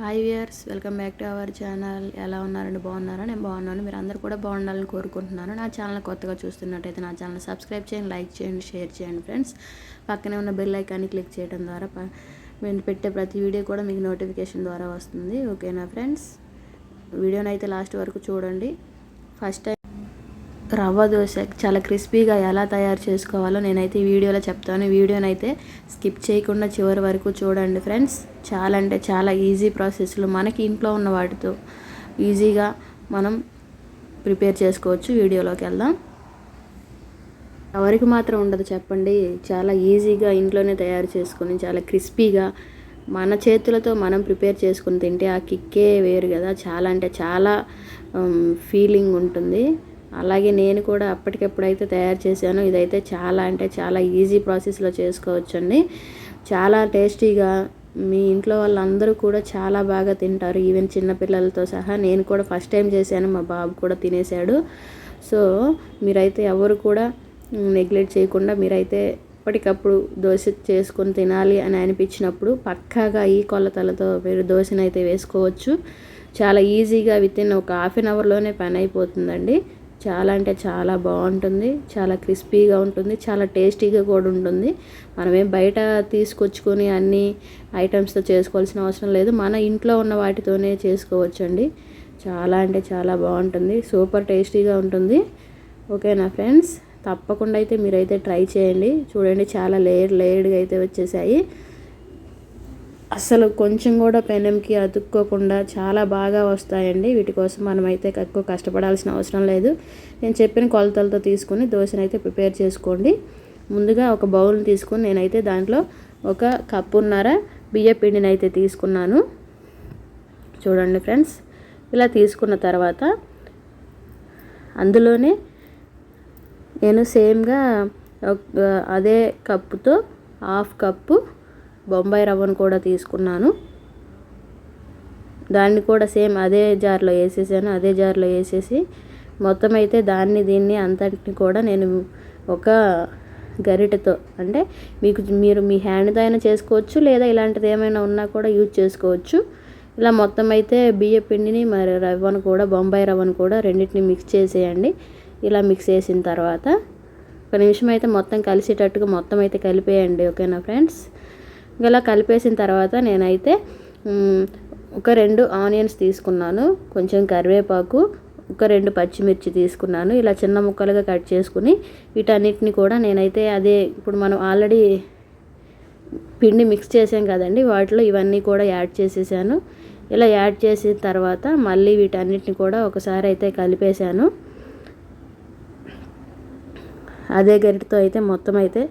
Hi viewers welcome back to our channel ఎలా ఉన్నారండి? బాగున్నారా? నేను బాగున్నాను. మీరు అందరూ కూడా బాగుండాలని కోరుకుంటున్నాను. నా ఛానల్ కొత్తగా చూస్తున్నట్టయితే నా ఛానల్ సబ్స్క్రైబ్ చేయండి లైక్ చేయండి షేర్ చేయండి ఫ్రెండ్స్ పక్కనే ఉన్న బెల్ ఐకాన్ని క్లిక్ చేయడం ద్వారా నేను పెట్టే ప్రతి వీడియో కూడా మీకు నోటిఫికేషన్ ద్వారా వస్తుంది. ఓకేనా ఫ్రెండ్స్ వీడియోని అయితే లాస్ట్ వరకు చూడండి. ఫస్ట్ టైం రవ్వ దోశ చాలా క్రిస్పీగా ఎలా తయారు చేసుకోవాలో నేనైతే ఈ వీడియోలో చెప్తాను. వీడియోనైతే అయితే స్కిప్ చేయకుండా చివరి వరకు చూడండి ఫ్రెండ్స్. చాలా అంటే చాలా ఈజీ ప్రాసెస్లో మనకి ఇంట్లో ఉన్న వాటితో ఈజీగా మనం ప్రిపేర్ చేసుకోవచ్చు. వీడియోలోకి వెళ్దాం. ఎవరికి మాత్రం ఉండదు చెప్పండి. చాలా ఈజీగా ఇంట్లోనే తయారు చేసుకొని చాలా క్రిస్పీగా మన చేతులతో మనం ప్రిపేర్ చేసుకుని తింటే ఆ కిక్కే వేరు కదా. చాలా అంటే చాలా ఫీలింగ్ ఉంటుంది. అలాగే నేను కూడా అప్పటికప్పుడు అయితే తయారు చేశాను ఇదైతే చాలా అంటే చాలా ఈజీ ప్రాసెస్లో చేసుకోవచ్చండి. చాలా టేస్టీగా మీ ఇంట్లో వాళ్ళందరూ కూడా చాలా బాగా తింటారు. ఈవెన్ చిన్నపిల్లలతో సహా నేను కూడా ఫస్ట్ టైం చేశాను మా బాబు కూడా తినేశాడు. సో మీరైతే ఎవరు కూడా నెగ్లెక్ట్ చేయకుండా మీరైతే ఎప్పటికప్పుడు దోశ చేసుకొని తినాలి అని అనిపించినప్పుడు పక్కాగా ఈ కొలతలతో మీరు దోశనైతే వేసుకోవచ్చు. చాలా ఈజీగా విత్ ఇన్ ఒక హాఫ్ అన్ అవర్లోనే పని అయిపోతుందండి. చాలా అంటే చాలా బాగుంటుంది చాలా క్రిస్పీగా ఉంటుంది చాలా టేస్టీగా కూడా ఉంటుంది. మనమేం బయట తీసుకొచ్చుకొని అన్ని ఐటమ్స్తో చేసుకోవాల్సిన అవసరం లేదు. మన ఇంట్లో ఉన్న వాటితోనే చేసుకోవచ్చండి. చాలా అంటే చాలా బాగుంటుంది సూపర్ టేస్టీగా ఉంటుంది. ఓకేనా ఫ్రెండ్స్? తప్పకుండా అయితే మీరైతే ట్రై చేయండి. చూడండి చాలా లేయర్ లేయర్డ్గా అయితే వచ్చేసాయి. అసలు కొంచెం కూడా పెనంకి అతుక్కోకుండా చాలా బాగా వస్తాయండి. వీటి కోసం మనమైతే ఎక్కువ కష్టపడాల్సిన అవసరం లేదు. నేను చెప్పిన కొలతలతో తీసుకొని అయితే ప్రిపేర్ చేసుకోండి. ముందుగా ఒక బౌల్ తీసుకొని నేనైతే దాంట్లో ఒక కప్పున్నర బియ్య పిండిని అయితే తీసుకున్నాను. చూడండి ఫ్రెండ్స్ ఇలా తీసుకున్న తర్వాత అందులోనే నేను సేమ్గా ఒక- అదే కప్పుతో హాఫ్ కప్పు బొంబాయి రవ్వను కూడా తీసుకున్నాను. దాన్ని కూడా సేమ్ అదే జార్లో వేసేసాను. అదే జార్లో వేసేసి మొత్తం అయితే దాన్ని దీన్ని అంతటిని కూడా నేను ఒక గరిటెతో అంటే మీకు మీరు మీ హ్యాండ్తో అయినా చేసుకోవచ్చు లేదా ఇలాంటిది ఏమైనా ఉన్నా కూడా యూజ్ చేసుకోవచ్చు. ఇలా మొత్తం అయితే బియ్య పిండిని మరి రవ్వను కూడా బొంబాయి రవ్వను కూడా రెండింటిని మిక్స్ చేసేయండి. ఇలా మిక్స్ చేసిన తర్వాత ఒక నిమిషం అయితే మొత్తం కలిసేటట్టుగా మొత్తం అయితే కలిపేయండి ఓకేనా ఫ్రెండ్స్? ఇలా కలిపేసిన తర్వాత నేనైతే ఒక రెండు ఆనియన్స్ తీసుకున్నాను కొంచెం కరివేపాకు ఒక రెండు పచ్చిమిర్చి తీసుకున్నాను ఇలా చిన్న ముక్కలుగా కట్ చేసుకుని వీటన్నిటిని కూడా నేనైతే అదే ఇప్పుడు మనం ఆల్రెడీ పిండి మిక్స్ చేసాం కదండి వాటిలో ఇవన్నీ కూడా యాడ్ చేసేసాను. ఇలా యాడ్ చేసిన తర్వాత మళ్ళీ వీటన్నిటిని కూడా ఒకసారి అయితే కలిపేశాను. అదే గరిటతో అయితే మొత్తం అయితే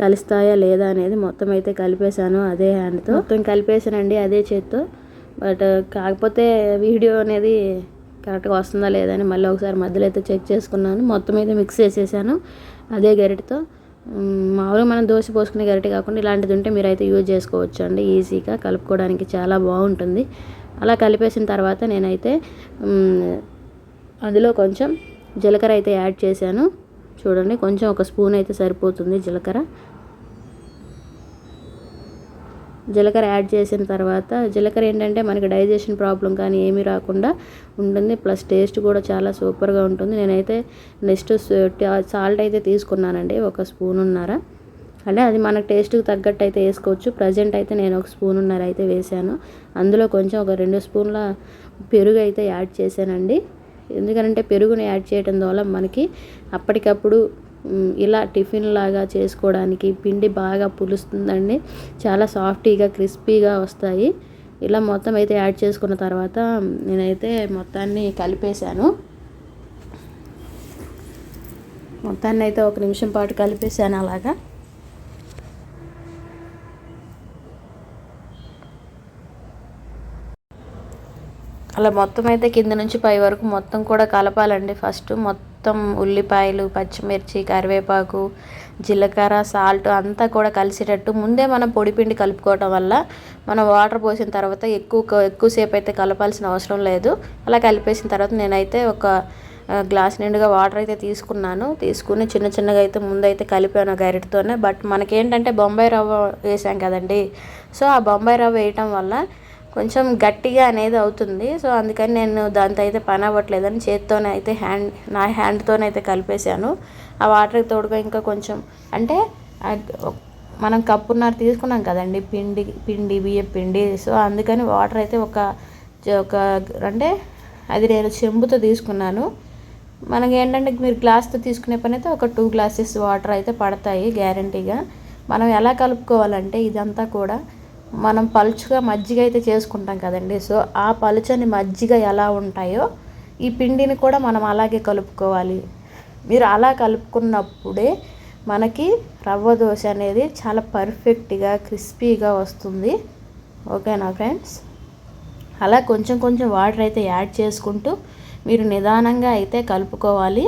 కలుస్తాయా లేదా అనేది మొత్తం అయితే కలిపేశాను అదే హ్యాండ్తో మొత్తం కలిపేశానండి అదే చేత్తో. బట్ కాకపోతే వీడియో అనేది కరెక్ట్గా వస్తుందా లేదా అని మళ్ళీ ఒకసారి మధ్యలో అయితే చెక్ చేసుకున్నాను. మొత్తం అయితే మిక్స్ చేసేసాను అదే గరిటతో. మామూలుగా మనం దోశ పోసుకునే గరిటె కాకుండా ఇలాంటిది ఉంటే మీరు అయితే యూజ్ చేసుకోవచ్చు అండి ఈజీగా కలుపుకోవడానికి చాలా బాగుంటుంది. అలా కలిపేసిన తర్వాత నేనైతే అందులో కొంచెం జీలకర్ర అయితే యాడ్ చేశాను. చూడండి కొంచెం ఒక స్పూన్ అయితే సరిపోతుంది జీలకర్ర. జీలకర్ర యాడ్ చేసిన తర్వాత జీలకర్ర ఏంటంటే మనకి డైజెషన్ ప్రాబ్లం కానీ ఏమీ రాకుండా ఉంటుంది ప్లస్ టేస్ట్ కూడా చాలా సూపర్గా ఉంటుంది. నేనైతే నెక్స్ట్ సాల్ట్ అయితే తీసుకున్నానండి ఒక స్పూన్ ఉన్నారా అంటే అది మన టేస్ట్కి తగ్గట్టు అయితే వేసుకోవచ్చు. ప్రజెంట్ అయితే నేను ఒక స్పూన్ ఉన్నర అయితే వేసాను అందులో కొంచెం ఒక రెండు స్పూన్ల పెరుగు అయితే యాడ్ చేశానండి. ఎందుకంటే పెరుగుని యాడ్ చేయడం ద్వారా మనకి అప్పటికప్పుడు ఇలా టిఫిన్ లాగా చేసుకోవడానికి పిండి బాగా పులుస్తుందండి. చాలా సాఫ్టీగా క్రిస్పీగా వస్తాయి. ఇలా మొత్తం అయితే యాడ్ చేసుకున్న తర్వాత నేనైతే మొత్తాన్ని కలిపేశాను. మొత్తాన్ని అయితే ఒక నిమిషం పాటు కలిపేశాను అలాగా. అలా మొత్తం అయితే కింద నుంచి పై వరకు మొత్తం కూడా కలపాలండి. ఫస్ట్ మొత్తం ఉల్లిపాయలు పచ్చిమిర్చి కరివేపాకు జీలకర్ర సాల్ట్ అంతా కూడా కలిసేటట్టు ముందే మనం పొడిపిండి కలుపుకోవటం వల్ల మనం వాటర్ పోసిన తర్వాత ఎక్కువ ఎక్కువసేపు అయితే కలపాల్సిన అవసరం లేదు. అలా కలిపేసిన తర్వాత నేనైతే ఒక గ్లాస్ నిండుగా వాటర్ అయితే తీసుకున్నాను. తీసుకుని చిన్న చిన్నగా అయితే ముందైతే కలిపాను గరిటతోనే. బట్ మనకేంటంటే బొంబాయి రవ్వ వేసాం కదండి. సో ఆ బొంబాయి రవ్వ వేయటం వల్ల కొంచెం గట్టిగా అనేది అవుతుంది. సో అందుకని నేను దాంతో అయితే పని అవ్వట్లేదని చేత్తోనే అయితే హ్యాండ్ నా హ్యాండ్తోనైతే కలిపేశాను. ఆ వాటర్కి తోడుగా ఇంకా కొంచెం అంటే మనం కప్పున్నర తీసుకున్నాం కదండి పిండి పిండి బియ్య పిండి. సో అందుకని వాటర్ అయితే ఒక ఒక అంటే అది నేను చెంబుతో తీసుకున్నాను. మనకి ఏంటంటే మీరు గ్లాస్తో తీసుకునే పని అయితే ఒక టూ గ్లాసెస్ వాటర్ అయితే పడతాయి గ్యారంటీగా. మనం ఎలా కలుపుకోవాలంటే ఇదంతా కూడా మనం పలుచుగా మజ్జిగ అయితే చేసుకుంటాం కదండి. సో ఆ పలుచని మజ్జిగ ఎలా ఉంటాయో ఈ పిండిని కూడా మనం అలాగే కలుపుకోవాలి. మీరు అలా కలుపుకున్నప్పుడే మనకి రవ్వ దోశ అనేది చాలా పర్ఫెక్ట్గా క్రిస్పీగా వస్తుంది. ఓకేనా ఫ్రెండ్స్? అలా కొంచెం కొంచెం వాటర్ అయితే యాడ్ చేసుకుంటూ మీరు నిదానంగా అయితే కలుపుకోవాలి.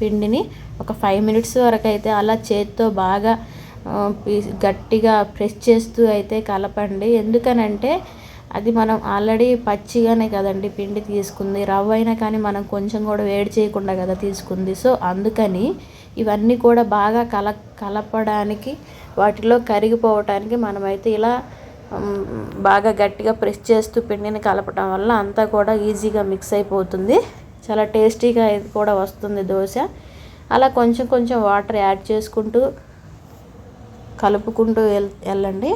పిండిని ఒక ఫైవ్ మినిట్స్ వరకు అయితే అలా చేతితో బాగా గట్టిగా ప్రెస్ చేస్తూ అయితే కలపండి. ఎందుకనంటే అది మనం ఆల్రెడీ పచ్చిగానే కదండి పిండి తీసుకుంది. రవ్వ అయినా కానీ మనం కొంచెం కూడా వేడి చేయకుండా కదా తీసుకుంది. సో అందుకని ఇవన్నీ కూడా బాగా కల కలపడానికి వాటిలో కరిగిపోవటానికి మనమైతే ఇలా బాగా గట్టిగా ప్రెస్ చేస్తూ పిండిని కలపడం వల్ల అంతా కూడా ఈజీగా మిక్స్ అయిపోతుంది. చాలా టేస్టీగా కూడా వస్తుంది దోశ. అలా కొంచెం కొంచెం వాటర్ యాడ్ చేసుకుంటూ కలుపుకుంటూ వెళ్ళండి.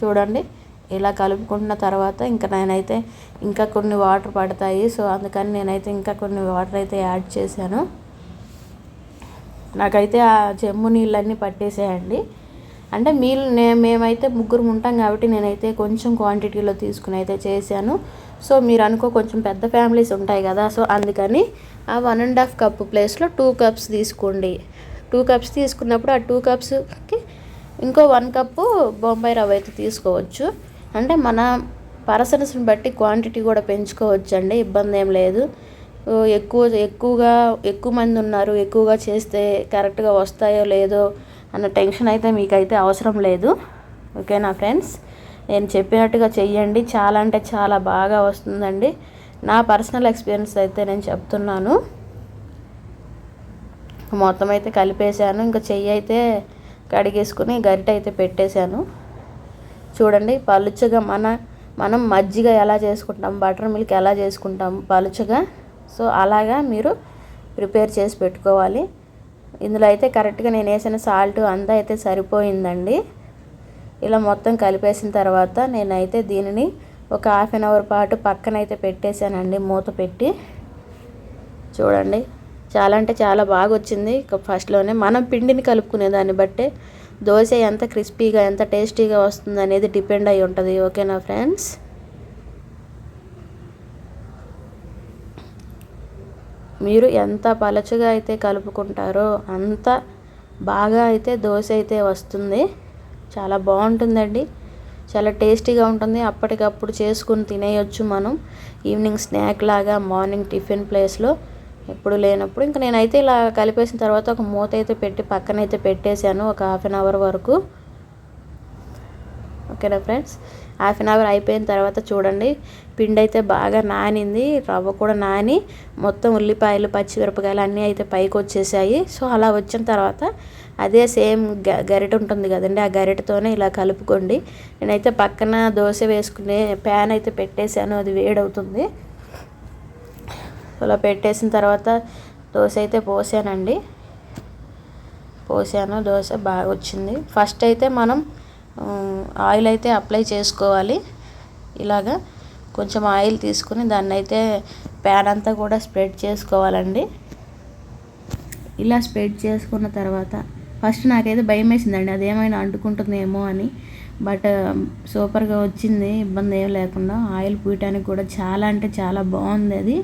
చూడండి. ఇలా కలుపుకున్న తర్వాత ఇంకా నేనైతే ఇంకా కొన్ని వాటర్ పడతాయి. సో అందుకని నేనైతే ఇంకా కొన్ని వాటర్ అయితే యాడ్ చేశాను. నాకైతే ఆ చెమ్ము నీళ్ళన్నీ పట్టేసేయండి. అంటే మీరు నే మేమైతే ముగ్గురు ఉంటాం కాబట్టి నేనైతే కొంచెం క్వాంటిటీలో తీసుకుని అయితే చేశాను. సో మీరు అనుకో కొంచెం పెద్ద ఫ్యామిలీస్ ఉంటాయి కదా. సో అందుకని ఆ వన్ అండ్ హాఫ్ కప్ ప్లేస్లో టూ కప్స్ తీసుకోండి. టూ కప్స్ తీసుకున్నప్పుడు ఆ టూ కప్స్కి ఇంకో వన్ కప్పు బొంబాయి రవ్వ అయితే తీసుకోవచ్చు. అంటే మన పర్సన్స్ని బట్టి క్వాంటిటీ కూడా పెంచుకోవచ్చు అండి ఇబ్బంది ఏం లేదు ఎక్కువ ఎక్కువగా ఎక్కువ మంది ఉన్నారు ఎక్కువగా చేస్తే కరెక్ట్గా వస్తాయో లేదో అన్న టెన్షన్ అయితే మీకైతే అవసరం లేదు. ఓకేనా ఫ్రెండ్స్ నేను చెప్పినట్టుగా చెయ్యండి. చాలా అంటే చాలా బాగా వస్తుందండి. నా పర్సనల్ ఎక్స్పీరియన్స్ అయితే నేను చెప్తున్నాను. మొత్తం అయితే కలిపేశాను. ఇంకా చెయ్యి అయితే కడిగేసుకుని గరిట అయితే పెట్టేశాను. చూడండి పలుచగా మన మనం మజ్జిగ ఎలా చేసుకుంటాం బటర్ మిల్క్ ఎలా చేసుకుంటాం పలుచగా. సో అలాగా మీరు ప్రిపేర్ చేసి పెట్టుకోవాలి. ఇందులో అయితే కరెక్ట్గా నేను వేసిన సాల్ట్ అంతా అయితే సరిపోయిందండి. ఇలా మొత్తం కలిపేసిన తర్వాత నేనైతే దీనిని ఒక హాఫ్ అన్ అవర్ పాటు పక్కనైతే పెట్టేశానండి మూత పెట్టి. చూడండి. చాలా అంటే చాలా బాగా వచ్చింది ఫస్ట్లోనే మనం పిండిని కలుపుకునే దాన్ని బట్టే దోశ ఎంత క్రిస్పీగా ఎంత టేస్టీగా వస్తుంది అనేది డిపెండ్ అయి ఉంటుంది. ఓకేనా ఫ్రెండ్స్? మీరు ఎంత పలచగా అయితే కలుపుకుంటారో అంత బాగా అయితే దోశ అయితే వస్తుంది. చాలా బాగుంటుందండి. చాలా టేస్టీగా ఉంటుంది. అప్పటికప్పుడు చేసుకుని తినేయొచ్చు మనం. ఈవినింగ్ స్నాక్ లాగా మార్నింగ్ టిఫిన్ ప్లేస్లో ఎప్పుడు లేనప్పుడు. ఇంకా నేనైతే ఇలా కలిపేసిన తర్వాత ఒక మూత అయితే పెట్టి పక్కనైతే పెట్టేశాను ఒక హాఫ్ అన్ అవర్ వరకు. ఓకేనా ఫ్రెండ్స్? హాఫ్ అన్ అవర్ అయిపోయిన తర్వాత చూడండి. పిండి అయితే బాగా నానింది రవ్వ కూడా నాని మొత్తం ఉల్లిపాయలు పచ్చిమిరపకాయలు అన్నీ అయితే పైకి వచ్చేసాయి సో అలా వచ్చిన తర్వాత అదే సేమ్ గ గరిట ఉంటుంది కదండి ఆ గరిటతోనే ఇలా కలుపుకోండి. నేనైతే పక్కన దోశ వేసుకునే ప్యాన్ అయితే పెట్టేశాను అది వేడవుతుంది. అలా పెట్టేసిన తర్వాత దోశ అయితే పోసానండి. పోసాను. దోశ బాగా వచ్చింది. ఫస్ట్ అయితే మనం ఆయిల్ అయితే అప్లై చేసుకోవాలి. ఇలాగా కొంచెం ఆయిల్ తీసుకుని దాన్ని అయితే ప్యాన్ అంతా కూడా స్ప్రెడ్ చేసుకోవాలండి. ఇలా స్ప్రెడ్ చేసుకున్న తర్వాత ఫస్ట్ నాకైతే భయం వేసిందండి అదేమైనా అంటుకుంటుందేమో అని. బట్ సూపర్గా వచ్చింది. ఇబ్బంది ఏం లేకుండా ఆయిల్ పూయటానికి కూడా చాలా అంటే చాలా బాగుంది అది.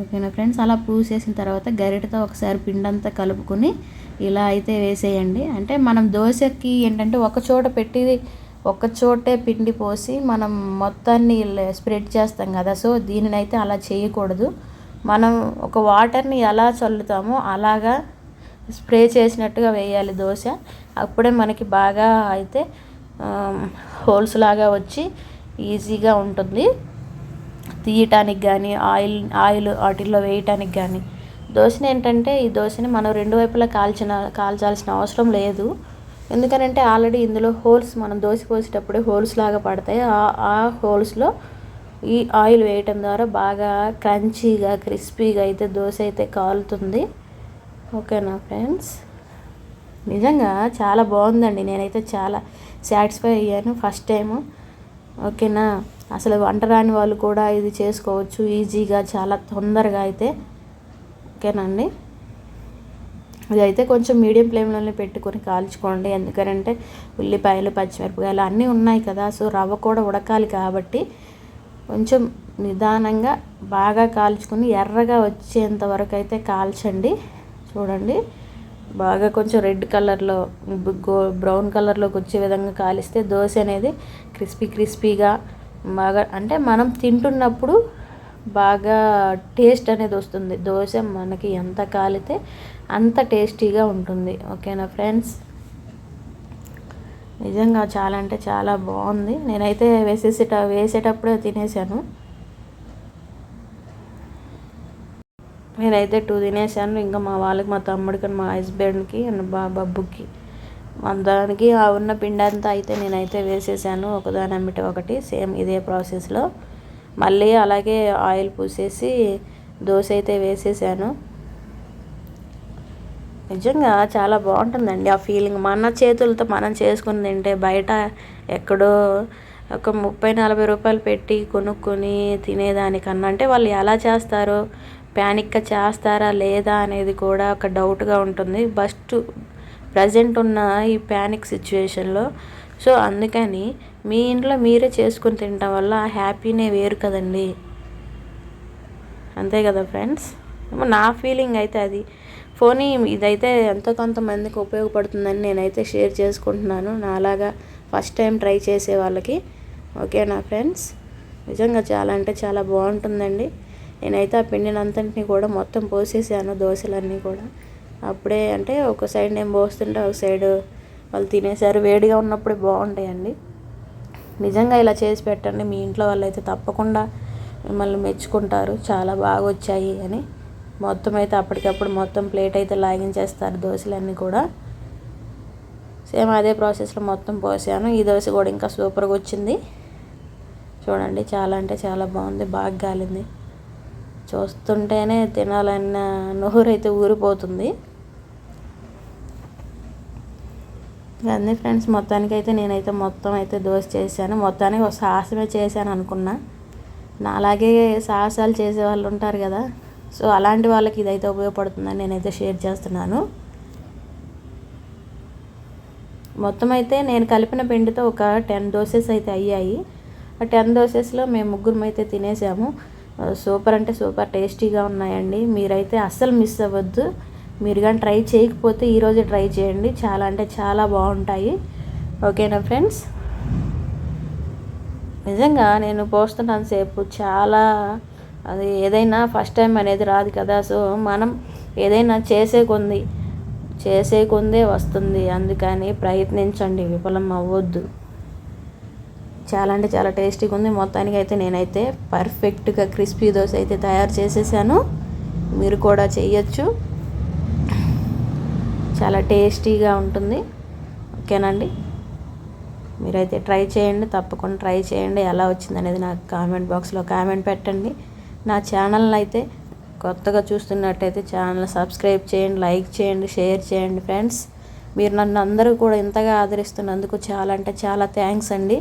ఓకేనా ఫ్రెండ్స్? అలా పూసేసిన తర్వాత గరిటతో ఒకసారి పిండంతా కలుపుకొని ఇలా అయితే వేసేయండి. అంటే మనం దోశకి ఏంటంటే ఒక చోట పెట్టి ఒక చోటే పిండి పోసి మనం మొత్తాన్ని స్ప్రెడ్ చేస్తాం కదా సో దీనిని అయితే అలా చేయకూడదు. మనం ఒక వాటర్ని ఎలా చల్లుతామో అలాగా స్ప్రే చేసినట్టుగా వేయాలి దోశ. అప్పుడే మనకి బాగా అయితే హోల్స్ లాగా వచ్చి ఈజీగా ఉంటుంది. తీయటానికి కానీ ఆయిల్ ఆయిల్ వాటిల్లో వేయటానికి కానీ దోశని ఏంటంటే ఈ దోశని మనం రెండు వైపులా కాల్చిన కాల్చాల్సిన అవసరం లేదు. ఎందుకనంటే ఆల్రెడీ ఇందులో హోల్స్ మనం దోశ పోసేటప్పుడే హోల్స్ లాగా పడతాయి. ఆ హోల్స్లో ఈ ఆయిల్ వేయటం ద్వారా బాగా క్రంచీగా క్రిస్పీగా అయితే దోశ అయితే కాలుతుంది. ఓకేనా ఫ్రెండ్స్? నిజంగా చాలా బాగుందండి. నేనైతే చాలా సాటిస్ఫై అయ్యాను ఫస్ట్ టైము. ఓకేనా? అసలు వంట రాని వాళ్ళు కూడా ఇది చేసుకోవచ్చు ఈజీగా చాలా తొందరగా అయితే. ఓకేనండి ఇది అయితే కొంచెం మీడియం ఫ్లేమ్లోనే పెట్టుకొని కాల్చుకోండి. ఎందుకంటే ఉల్లిపాయలు పచ్చిమిరపకాయలు అన్నీ ఉన్నాయి కదా సో రవ్వ కూడా ఉడకాలి కాబట్టి కొంచెం నిదానంగా బాగా కాల్చుకుని ఎర్రగా వచ్చేంత వరకు అయితే కాల్చండి. చూడండి. బాగా కొంచెం రెడ్ కలర్లో గో బ్రౌన్ కలర్లోకి వచ్చే విధంగా కాలిస్తే దోశ అనేది క్రిస్పీ క్రిస్పీగా బాగా అంటే మనం తింటున్నప్పుడు బాగా టేస్ట్ అనేది వస్తుంది. దోశ మనకి ఎంత కాలితే అంత టేస్టీగా ఉంటుంది. ఓకేనా ఫ్రెండ్స్? నిజంగా చాలా అంటే చాలా బాగుంది. నేనైతే వేసేసేట వేసేటప్పుడే తినేసాను. నేనైతే టూ తినేసాను. ఇంకా మా వాళ్ళకి మా తమ్ముడికి మా హస్బెండ్కి అండ్ బా బబ్బుకి దానికి ఆ ఉన్న పిండి అంతా అయితే నేనైతే వేసేసాను. ఒకదాని అమ్మిటి ఒకటి సేమ్ ఇదే ప్రాసెస్లో. మళ్ళీ అలాగే ఆయిల్ పూసేసి దోశ అయితే వేసేసాను. నిజంగా చాలా బాగుంటుందండి ఆ ఫీలింగ్. మన చేతులతో మనం చేసుకుని తింటే బయట ఎక్కడో ఒక ముప్పై నలభై రూపాయలు పెట్టి కొనుక్కొని తినేదానికన్నా అంటే వాళ్ళు ఎలా చేస్తారో ప్యానిక్గా చేస్తారా లేదా అనేది కూడా ఒక డౌట్గా ఉంటుంది. బస్ట్ ప్రజెంట్ ఉన్న ఈ ప్యానిక్ సిచ్యువేషన్లో. సో అందుకని మీ ఇంట్లో మీరే చేసుకుని తినటం వల్ల హ్యాపీనే వేరు కదండి. అంతే కదా ఫ్రెండ్స్? నా ఫీలింగ్ అయితే అది. పోనీ ఇదైతే ఎంతో కొంతమందికి ఉపయోగపడుతుందని నేనైతే షేర్ చేసుకుంటున్నాను. నాలాగా ఫస్ట్ టైం ట్రై చేసే వాళ్ళకి. ఓకేనా ఫ్రెండ్స్? నిజంగా చాలా అంటే చాలా బాగుంటుందండి. నేనైతే ఆ పిండినంతటిని కూడా మొత్తం పోసేసాను దోశలన్నీ కూడా. అప్పుడే అంటే ఒక సైడ్ నేను పోస్తుంటే ఒక సైడ్ వాళ్ళు తినేసారు వేడిగా ఉన్నప్పుడే బాగుంటాయండి. నిజంగా ఇలా చేసి పెట్టండి. మీ ఇంట్లో వాళ్ళు అయితే తప్పకుండా మిమ్మల్ని మెచ్చుకుంటారు. చాలా బాగా వచ్చాయి అని మొత్తం అయితే అప్పటికప్పుడు మొత్తం ప్లేట్ అయితే లాగించేస్తారు దోశలన్నీ కూడా. సేమ్ అదే ప్రాసెస్లో మొత్తం పోసాను. ఈ దోశ కూడా ఇంకా సూపర్గా వచ్చింది. చూడండి చాలా అంటే చాలా బాగుంది. బాగా గాలింది. చూస్తుంటేనే తినాలన్న నోరైతే ఊరిపోతుంది. అన్నీ ఫ్రెండ్స్ మొత్తానికి అయితే నేనైతే మొత్తం అయితే దోశ చేశాను. మొత్తానికి ఒక సాహసమే చేశాను అనుకున్నా. నా అలాగే సాహసాలు చేసే వాళ్ళు ఉంటారు కదా సో అలాంటి వాళ్ళకి ఇదైతే ఉపయోగపడుతుందని నేనైతే షేర్ చేస్తున్నాను. మొత్తం అయితే నేను కలిపిన పిండితో ఒక టెన్ దోసెస్ అయితే అయ్యాయి. ఆ టెన్ దోసెస్లో మేము ముగ్గురం అయితే తినేసాము. సూపర్ అంటే సూపర్ టేస్టీగా ఉన్నాయండి. మీరైతే అస్సలు మిస్ అవ్వద్దు. మీరు కానీ ట్రై చేయకపోతే ఈరోజే ట్రై చేయండి. చాలా అంటే చాలా బాగుంటాయి. ఓకేనా ఫ్రెండ్స్? నిజంగా నేను పోస్తున్నాను సేపు. చాలా అది ఏదైనా ఫస్ట్ టైం అనేది రాదు కదా. సో మనం ఏదైనా చేసే కొంది చేసే కొందే వస్తుంది. అందుకని ప్రయత్నించండి. విఫలం అవ్వద్దు. చాలా అంటే చాలా టేస్టీగా ఉంది. మొత్తానికి అయితే నేనైతే పర్ఫెక్ట్గా క్రిస్పీ దోశ అయితే తయారు చేసేసాను. మీరు కూడా చేయొచ్చు చాలా టేస్టీగా ఉంటుంది. ఓకేనండి మీరైతే ట్రై చేయండి. తప్పకుండా ట్రై చేయండి. ఎలా వచ్చింది అనేది నాకు కామెంట్ బాక్స్లో కామెంట్ పెట్టండి. నా ఛానల్ని అయితే కొత్తగా చూస్తున్నట్టయితే ఛానల్ సబ్స్క్రైబ్ చేయండి లైక్ చేయండి షేర్ చేయండి ఫ్రెండ్స్. మీరు నన్ను అందరూ కూడా ఇంతగా ఆదరిస్తున్నందుకు చాలా అంటే చాలా థ్యాంక్స్ అండి.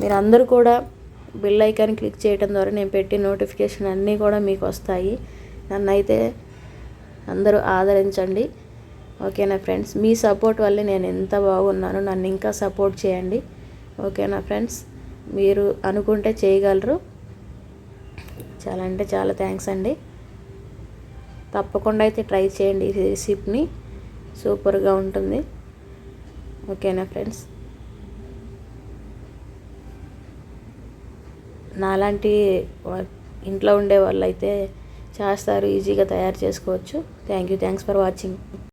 మీరు అందరూ కూడా బిల్ ఐకాన్ క్లిక్ చేయడం ద్వారా నేను పెట్టి నోటిఫికేషన్ అన్నీ కూడా మీకు వస్తాయి. నన్ను అయితే అందరూ ఆదరించండి. ఓకేనా ఫ్రెండ్స్? మీ సపోర్ట్ వల్లే నేను ఎంత బాగున్నాను నన్ను ఇంకా సపోర్ట్ చేయండి. ఓకేనా ఫ్రెండ్స్? మీరు అనుకుంటే చేయగలరు. చాలా అంటే చాలా థ్యాంక్స్ అండి. తప్పకుండా అయితే ట్రై చేయండి ఈ రెసిపీని సూపర్గా ఉంటుంది. ఓకేనా ఫ్రెండ్స్? నాలాంటి ఇంట్లో ఉండే వాళ్ళు అయితే చేస్తారు ఈజీగా తయారు చేసుకోవచ్చు. Thank you thanks for watching